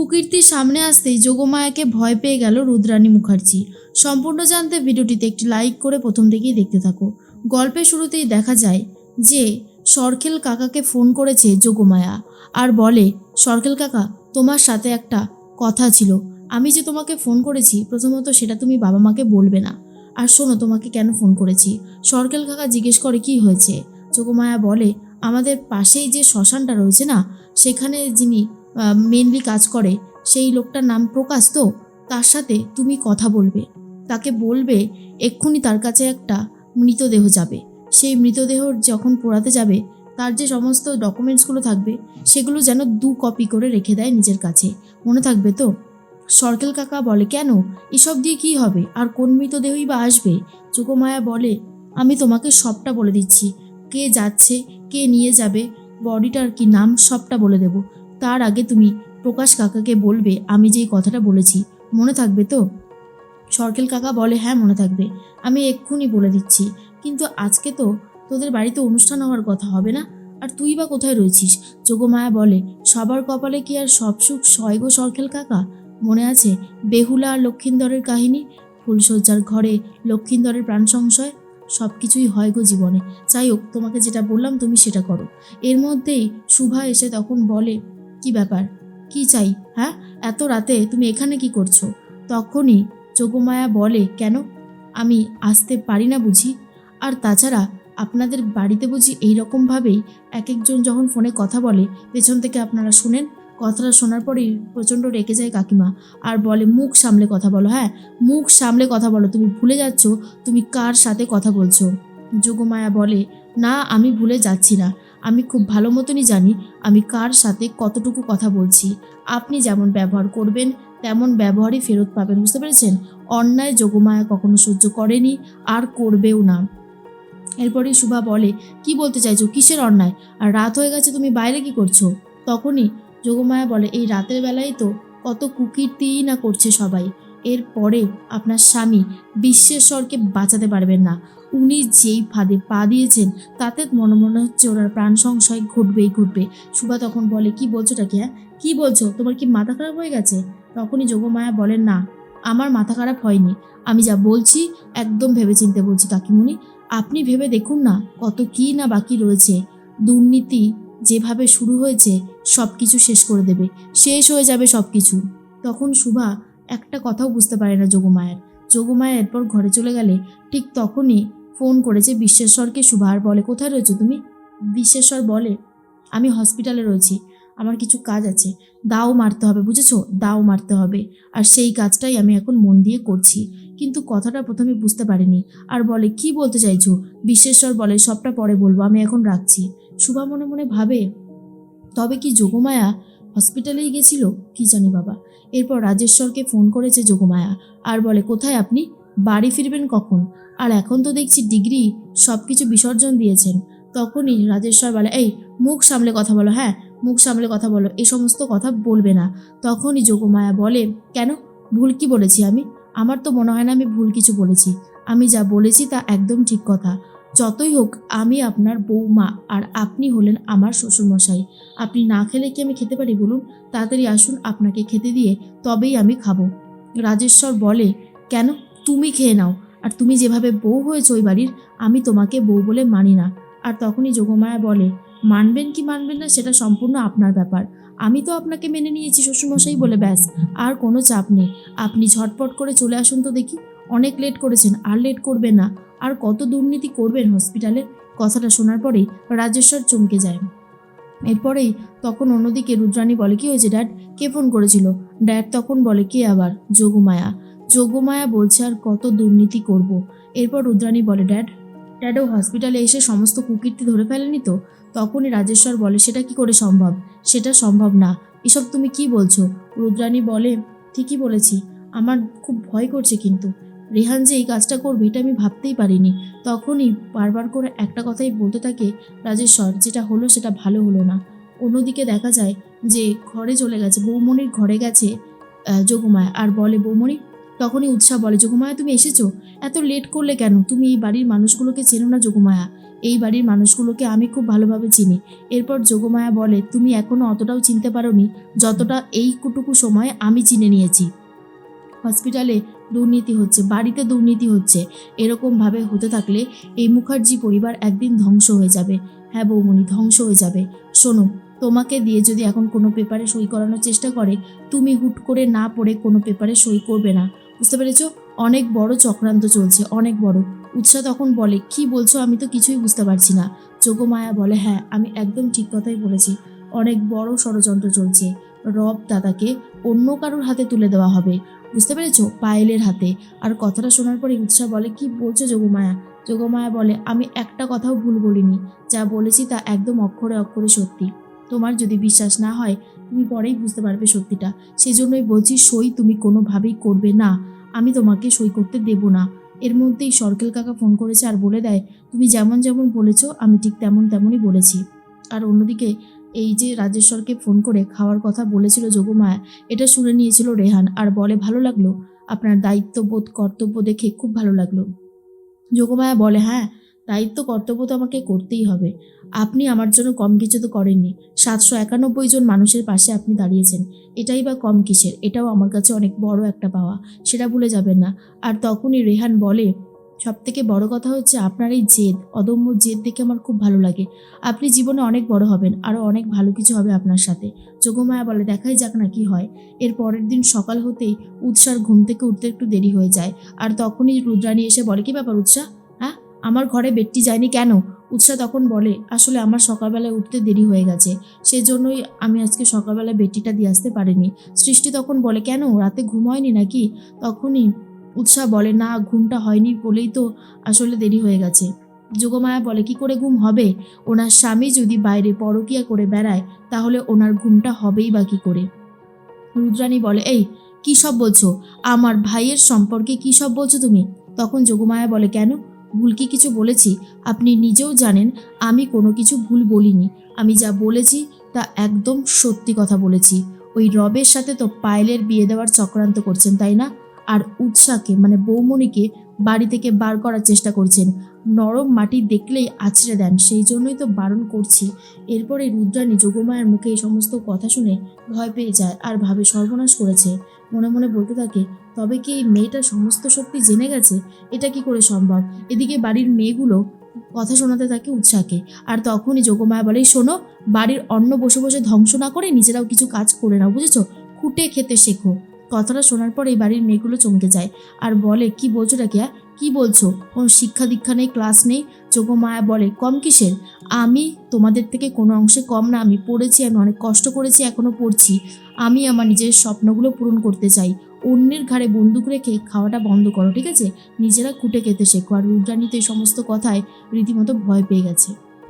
কুকীর্তির সামনে আসতেই যোগমায়াকে ভয় পেয়ে গেল রুদ্রাণী মুখার্জি। সম্পূর্ণ জানতে ভিডিওটিতে একটি লাইক করে প্রথম থেকেই দেখতে থাকো। গল্পের শুরুতেই দেখা যায় যে সরখেল কাকাকে ফোন করেছে যোগমায়া আর বলে, সরখেল কাকা, তোমার সাথে একটা কথা ছিল। আমি যে তোমাকে ফোন করেছি, প্রথমত সেটা তুমি বাবা মাকে বলবে না। আর শোনো, তোমাকে কেন ফোন করেছি? সরকেল কাকা জিজ্ঞেস করে, কি হয়েছে? যোগমায়া বলে, আমাদের পাশেই যে শ্মশানটা রয়েছে না, সেখানে যিনি মেনলি কাজ করে, সেই লোকটার নাম প্রকাশ তো, তার সাথে তুমি কথা বলবে। তাকে বলবে, এক্ষুনি তার কাছে একটা মৃতদেহ যাবে। সেই মৃতদেহ যখন পোড়াতে যাবে, তার যে সমস্ত ডকুমেন্টসগুলো থাকবে, সেগুলো যেন দু কপি করে রেখে দেয় নিজের কাছে। মনে থাকবে তো? সরকেল কাকা বলে, কেন? এসব দিয়ে কি হবে? আর কোন মৃতদেহই বা আসবে? যোগমায়া বলে, আমি তোমাকে সবটা বলে দিচ্ছি। কে যাচ্ছে, কে নিয়ে যাবে, বডিটার কি নাম সবটা বলে দেব। তার আগে তুমি প্রকাশ কাকাকে বলবে, আমি যেই কথাটা বলেছি, মনে থাকবে তো? সরকেল কাকা বলে হ্যাঁ মনে থাকবে। আমি এক্ষুনি বলে দিচ্ছি। কিন্তু আজকে তো তোদের বাড়িতে অনুষ্ঠান হওয়ার কথা হবে না? আর তুই বা কোথায় রয়েছিস? যোগমায়া বলে, সবার কপালে কি আর সব সুখ সয় গো কাকা? মনে আছে বেহুলা আর লক্ষিন্দরের কাহিনী? ফুলশয্যার ঘরে লক্ষিন্দরের প্রাণ সংশয়? সব কিছুই হয় গো জীবনে। যাই হোক, তোমাকে যেটা বললাম তুমি সেটা করো। এর মধ্যেই শুভা এসে তখন বলে কি ব্যাপার? কি চাই হ্যাঁ? এত রাতে তুমি এখানে কি করছ? তখনই যোগমায়া বলে, কেন? আমি আসতে পারি না বুঝি। আর তাছাড়া আপনাদের বাড়িতে বুঝি এই রকমভাবেই এক একজন যখন ফোনে কথা বলে, পেছন থেকে আপনারা শুনেন? কথাটা শোনার পরেই প্রচণ্ড রেগে যায় কাকিমা। আর বলে, মুখ সামলে কথা বলো। হ্যাঁ মুখ সামলে কথা বলো। তুমি ভুলে যাচ্ছ, তুমি কার সাথে কথা বলছো? যোগমায়া বলে, না, আমি ভুলে যাচ্ছি না। আমি খুব ভালো মতনই জানি আমি কার সাথে কতটুকু কথা বলছি। আপনি যেমন ব্যবহার করবেন, তেমন ব্যবহারই ফেরত পাবেন, বুঝতে পেরেছেন? অন্যায় যোগমায়া কখনো সহ্য করেনি, আর করবেও না। এরপরেই শুভা বলে, কি বলতে চাইছো? কিসের অন্যায়? আর রাত হয়ে গেছে, তুমি বাইরে কি করছ? তখনই যোগমায়া বলে, এই রাতের বেলায় তো কত কুকীর্তিই না করছে সবাই। এরপরে আপনার স্বামী বিশ্বেশ্বরকে বাঁচাতে পারবেন না। উনি যেই ফাঁদে পা দিয়েছেন, তাতে মনে মনে হচ্ছে ওনার প্রাণ সংশয় ঘটবেই ঘটবে। সুভা তখন বলে, কি বলছোটা কি হ্যাঁ? কি বলছো? তোমার কি মাথা খারাপ হয়ে গেছে? তখনই যোগমায়া বলেন না, আমার মাথা খারাপ হয়নি। আমি যা বলছি, একদম ভেবেচিন্তে বলছি কাকিমুনি। আপনি ভেবে দেখুন না কত কি না বাকি রয়েছে। দুর্নীতি যেভাবে শুরু হয়েছে সব কিছু শেষ করে দেবে। শেষ হয়ে যাবে সব কিছু তখন শুভা একটা কথাও বুঝতে পারে না যোগমায়ের। যোগমায়া এরপর ঘরে চলে গেলে, ঠিক তখনই ফোন করেছে বিশ্বেশ্বরকে সুভার বলে। কোথায় রয়েছো তুমি? বিশ্বেশ্বর বলে, আমি হসপিটালে রয়েছি। আমার কিছু কাজ আছে। দাও মারতে হবে, বুঝেছ? দাও মারতে হবে। আর সেই কাজটাই আমি এখন মন দিয়ে করছি। কিন্তু কথাটা প্রথমে বুঝতে পারিনি। আর বলে, কি বলতে চাইছো? বিশ্বেশ্বর বলে, সবটা পরে বলব, আমি এখন রাখছি। শুভা মনে মনে ভাবে, তবে কি যোগমায়া হসপিটালেই গেছিল? কি জানি বাবা। এরপর রাজেশ্বরকে ফোন করেছে যোগমায়া। আর বলে, কোথায় আপনি? বাড়ি ফিরবেন কখন? আর এখন তো দেখছি ডিগ্রি সব কিছু বিসর্জন দিয়েছেন। তখনই রাজেশ্বর বলে, এই, মুখ সামলে কথা বলো হ্যাঁ? মুখ সামলে কথা বলো এই সমস্ত কথা বলবে না। তখনই যোগমায়া বলে, কেন? ভুল কি বলেছি আমি? আমার তো মনে হয় না আমি ভুল কিছু বলেছি। আমি যা বলেছি তা একদম ঠিক কথা। যতই হোক, আমি আপনার বৌমা, আর আপনি হলেন আমার শ্বশুরমশাই। আপনি না খেলে কি আমি খেতে পারি বলুন? তাড়াতাড়ি আসুন, আপনাকে খেতে দিয়ে তবেই আমি খাব। রাজেশ্বর বলে, কেন? তুমি খেয়ে নাও। আর তুমি যেভাবে বউ হয়েছো ওই বাড়ির, আমি তোমাকে বউ বলে মানি না। আর তখনই যোগমায়া বলে, মানবেন কি মানবেন না সেটা সম্পূর্ণ আপনার ব্যাপার। আমি তো আপনাকে মেনে নিয়েছি শ্বশুরমশাই বলে ব্যাস, আর কোনো চাপ নেই। আপনি ঝটপট করে চলে আসুন তো দেখি। অনেক লেট করেছেন, আর লেট করবেন না। আর কত দুর্নীতি করবেন হসপিটালে? কথাটা শোনার পরেই রাজেশ্বর চমকে যায়। এরপরেই তখন অন্যদিকে রুদ্রাণী বলে, কি হয়েছে, ড্যাড? কে ফোন করেছিল? ড্যাড তখন বলে, কে আবার যোগমায়া যোগমায়া বলছে, আর কত দুর্নীতি করব। এরপর রুদ্রাণী বলে, ড্যাড, ড্যাডও হসপিটালে এসে সমস্ত কুকীর্তি ধরে ফেলেনি তো? তখনই রাজেশ্বর বলে, সেটা কি করে সম্ভব? সেটা সম্ভব না। এসব তুমি কি বলছো? রুদ্রাণী বলে, ঠিকই বলেছি। আমার খুব ভয় করছে কিন্তু। রেহান যে এই কাজটা করবে, এটা আমি ভাবতেই পারিনি। তখনই বারবার করে একটা কথাই বলতে থাকে রাজেশ্বর, যেটা হলো সেটা ভালো হলো না। অন্যদিকে দেখা যায় যে ঘরে চলে গেছে বৌমণির ঘরে গেছে যোগমায়া। আর বলে বৌমণি তখনই উৎসাহ বলে যোগমায়া তুমি এসেছ? এত লেট করলে কেন? তুমি এই বাড়ির মানুষগুলোকে চেনো না যোগমায়া এই বাড়ির মানুষগুলোকে আমি খুব ভালোভাবে চিনি। এরপর যোগমায়া বলে, তুমি এখনও অতটাও চিনতে পারোনি যতটা এইটুকু সময় আমি চিনে নিয়েছি। হসপিটালে দুর্নীতি হচ্ছে, বাড়িতে দুর্নীতি হচ্ছে। এরকমভাবে হতে থাকলে এই মুখার্জি পরিবার একদিন ধ্বংস হয়ে যাবে। হ্যাঁ বৌমনি ধ্বংস হয়ে যাবে। শোনো, তোমাকে দিয়ে যদি এখন কোনো পেপারে সই করানোর চেষ্টা করে, তুমি হুট করে না পড়ে কোনো পেপারে সই করবে না। বুঝতে পেরেছ? অনেক বড় চক্রান্ত চলছে, অনেক বড়। উৎসাহ তখন বলে, কি বলছো? আমি তো কিছুই বুঝতে পারছি না। যোগমায়া বলে হ্যাঁ আমি একদম ঠিক কথাই বলেছি। অনেক বড় ষড়যন্ত্র চলছে। রব দাদাকে অন্য কারোর হাতে তুলে দেওয়া হবে। বুঝতে পেরেছ? পায়েলের হাতে। আর কথাটা শোনার পরে উৎসাহ বলে, কি বলছো যোগমায়া? যোগমায়া বলে, আমি একটা কথাও ভুল বলিনি। যা বলেছি তা একদম অক্ষরে অক্ষরে সত্যি। তোমার যদি বিশ্বাস না হয় তুমি পরেই বুঝতে পারবে সত্যিটা। সেই জন্যই বলছি, সই তুমি কোনোভাবেই করবে না। আমি তোমাকে সই করতে দেব না। এর মধ্যেই সরকেল কাকা ফোন করেছে আর বলে দেয়, তুমি যেমন যেমন বলেছ, আমি ঠিক তেমন তেমনই বলেছি। আর অন্যদিকে এই যে রাজেশ্বরকে ফোন করে খাওয়ার কথা বলেছিল যোগমায়া, এটা শুনে নিয়েছিল রেহান আর বলে, ভালো লাগল। আপনার দায়িত্ববোধ, কর্তব্য দেখে খুব ভালো লাগল। যোগমায়া বলে হ্যাঁ দায়িত্ব কর্তব্য তো আমাকে করতেই হবে। আপনি আমার জন্য কম কিছু তো করেননি। সাতশো একানব্বই জন মানুষের পাশে আপনি দাঁড়িয়েছেন। এটাই বা কম কিসের? এটাও আমার কাছে অনেক বড় একটা পাওয়া। সেটা ভুলে যাবেন না। আর তখনই রেহান বলে সব থেকে বড় কথা হচ্ছে আপনার এই জেদ, অদম্য জেদ দেখে আমার খুব ভালো লাগে। আপনি জীবনে অনেক বড় হবেন আরও অনেক ভালো কিছু হবে আপনার সাথে। যোগমায়া বলে, দেখাই যাক না কি হয়। এর পরের দিন সকাল হতেই উৎসার ঘুম থেকে উঠতে একটু দেরি হয়ে যায়। আর তখনই রুদ্রাণী এসে বলে, কি ব্যাপার উৎসাহ আমার ঘরে বেডটি যায়নি কেন? উৎসাহ তখন বলে, আসলে আমার সকালবেলায় উঠতে দেরি হয়ে গেছে। সেই জন্যই আমি আজকে সকালবেলায় বেডটিটা দিয়ে আসতে পারিনি। সৃষ্টি তখন বলে, কেন? রাতে ঘুম হয়নি নাকি? তখনই উৎসাহ বলে, না, ঘুমটা হয়নি বলেই তো আসলে দেরি হয়ে গেছে। যোগমায়া বলে, কি করে ঘুম হবে? ওনার স্বামী যদি বাইরে পরকিয়া করে বেড়ায়, তাহলে ওনার ঘুমটা হবেই বা কী করে? রুদ্রাণী বলে, এই, কী সব বলছো? আমার ভাইয়ের সম্পর্কে কী সব বলছো তুমি? তখন যোগমায়া বলে, কেন? ভুল কি কিছু বলেছি, আপনি নিজেও জানেন, আমি কোনো কিছু ভুল বলিনি। আমি যা বলেছি, তা একদম সত্যি কথা বলেছি। ওই রবের সাথে তো পায়েলের বিয়ে দেওয়ার চক্রান্ত করছেন, তাই না? আর উৎসাকে মানে বৌমণিকে বাড়ি থেকে বার করার চেষ্টা করছেন। নরম মাটি দেখলেই আছড়ে দেন, সেই জন্যই তো বারণ করছি। এরপরে রুদ্রাণী যোগমায়ের মুখে এই সমস্ত কথা শুনে ভয় পেয়ে যায় আর ভাবে সর্বনাশ করেছে। মনে মনে বলতে থাকে, তবে কি এই মেয়েটা সমস্ত সত্যি জেনে গেছে? এটা কি করে সম্ভব? এদিকে বাড়ির মেয়েগুলো কথা শোনাতে থাকে উৎসাহে আর তখনই যোগমায়া বলে, শোনো, বাড়ির অন্ন বসে বসে ধ্বংস না করে নিজেরাও কিছু কাজ করে নাও, বুঝেছ? খুঁটে খেতে শেখো। কথাটা শোনার পর এই বাড়ির মেয়েগুলো চমকে যায়। আর বলে, কি বলছো রাকিয়া কি বলছো? কোনো শিক্ষা দীক্ষা নেই ক্লাস নেই? যোগমায়া বলে। কম কিসের? আমি তোমাদের থেকে কোনো অংশে কম না। আমি পড়েছি, আমি অনেক কষ্ট করেছি এখনও পড়ছি। আমি আমার নিজের স্বপ্নগুলো পূরণ করতে চাই। অন্যের ঘাড়ে বন্দুক রেখে খাওয়াটা বন্ধ করো, ঠিক আছে? নিজেরা খুঁটে খেতে শেখো। আর রুদ্রাণী তো এই সমস্ত কথায় রীতিমতো ভয় পেয়ে গেছে।